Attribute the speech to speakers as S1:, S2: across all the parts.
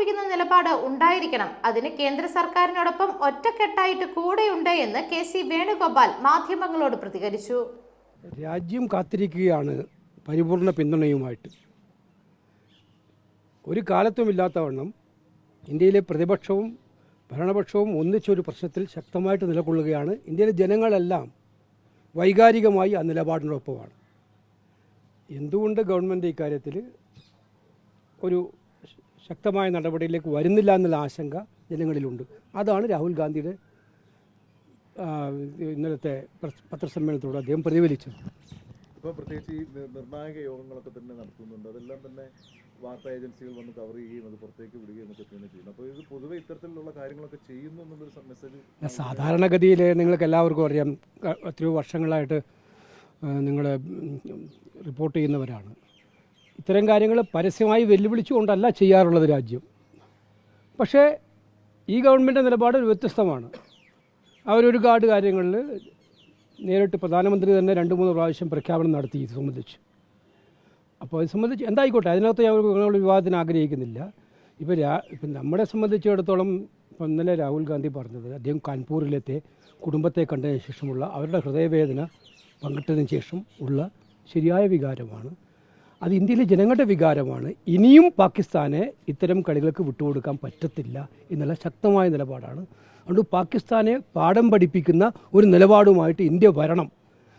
S1: പഠിപ്പിക്കുന്ന നിലപാട് ഉണ്ടായിരിക്കണം. അതിന് കേന്ദ്ര സർക്കാരിനോടൊപ്പം ഒറ്റക്കെട്ടായിട്ട് കൂടെയുണ്ട് എന്ന് കെ സി വേണുഗോപാൽ മാധ്യമങ്ങളോട് പ്രതികരിച്ചു.
S2: രാജ്യം കാത്തിരിക്കുകയാണ് പരിപൂർണ പിന്തുണയുമായിട്ട്. ഒരു കാലത്തുമില്ലാത്തവണ്ണം ഇന്ത്യയിലെ പ്രതിപക്ഷവും ഭരണപക്ഷവും ഒന്നിച്ചൊരു പ്രശ്നത്തിൽ ശക്തമായിട്ട് നിലകൊള്ളുകയാണ്. ഇന്ത്യയിലെ ജനങ്ങളെല്ലാം വൈകാരികമായി ആ നിലപാടിനൊപ്പമാണ്. എന്തുകൊണ്ട് ഗവൺമെന്റ് ഇക്കാര്യത്തിൽ ഒരു ശക്തമായ നടപടിയിലേക്ക് വരുന്നില്ല എന്നുള്ള ആശങ്ക ജനങ്ങളിലുണ്ട്. അതാണ് രാഹുൽ ഗാന്ധിയുടെ ഇന്നലത്തെ പത്രസമ്മേളനത്തോട് അദ്ദേഹം പ്രതിഫലിച്ചത്.
S3: ഇപ്പോൾ പ്രത്യേകിച്ച് ഈ നിർ- നിർണായക യോഗങ്ങളൊക്കെ തന്നെ നടത്തുന്നുണ്ട്. അതെല്ലാം തന്നെ വാർത്താ ഏജൻസികൾ വന്ന് കവർ ചെയ്യുകയും അത് പുറത്തേക്ക് വിടുകയും ഒക്കെ തന്നെ ചെയ്യുന്നു. അപ്പോൾ ഇത് പൊതുവെ ഇത്തരത്തിലുള്ള കാര്യങ്ങളൊക്കെ ചെയ്യുന്നു എന്നുള്ളൊരു മെസ്സേജ്
S2: സാധാരണഗതിയിൽ നിങ്ങൾക്ക് എല്ലാവർക്കും അറിയാം എത്രയോ വർഷങ്ങളായിട്ട് നിങ്ങൾ റിപ്പോർട്ട് ചെയ്യുന്നവരാണ്. ഇത്തരം കാര്യങ്ങൾ പരസ്യമായി വെല്ലുവിളിച്ചുകൊണ്ടല്ല ചെയ്യാറുള്ളത് രാജ്യം. പക്ഷേ ഈ ഗവൺമെന്റ് നിലപാട് വ്യത്യസ്തമാണ്. അവരൊരുപാട് കാര്യങ്ങളിൽ നേരിട്ട് പ്രധാനമന്ത്രി തന്നെ രണ്ട് മൂന്ന് പ്രാവശ്യം പ്രഖ്യാപനം നടത്തി ഇത് സംബന്ധിച്ച്. അപ്പോൾ അത് സംബന്ധിച്ച് എന്തായിക്കോട്ടെ അതിനകത്ത് ഞാൻ ഒരു വിവാദത്തിന് ആഗ്രഹിക്കുന്നില്ല. ഇപ്പോൾ രാ ഇപ്പം നമ്മളെ സംബന്ധിച്ചിടത്തോളം ഇപ്പം ഇന്നലെ രാഹുൽ ഗാന്ധി പറഞ്ഞത് അദ്ദേഹം കാൺപൂരിലത്തെ കുടുംബത്തെ കണ്ടതിന് ശേഷമുള്ള അവരുടെ ഹൃദയവേദന പങ്കിട്ടതിന് ശേഷം ഉള്ള ശരിയായ വികാരമാണ്. അത് ഇന്ത്യയിലെ ജനങ്ങളുടെ വികാരമാണ്. ഇനിയും പാകിസ്ഥാനെ ഇത്തരം കളികൾക്ക് വിട്ടുകൊടുക്കാൻ പറ്റത്തില്ല എന്നുള്ള ശക്തമായ നിലപാടാണ്. അതുകൊണ്ട് പാകിസ്ഥാനെ പാഠം പഠിപ്പിക്കുന്ന ഒരു നിലപാടുമായിട്ട് ഇന്ത്യ വരണം.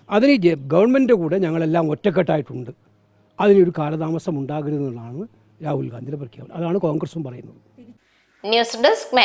S2: അതിന് ഗവൺമെന്റ് കൂടെ ഞങ്ങളെല്ലാം ഒറ്റക്കെട്ടായിട്ടുണ്ട്. അതിനൊരു കാലതാമസം ഉണ്ടാകരുതെന്നാണ് രാഹുൽ ഗാന്ധിയുടെ പ്രഖ്യാപനം. അതാണ് കോൺഗ്രസും പറയുന്നത്.
S1: News desk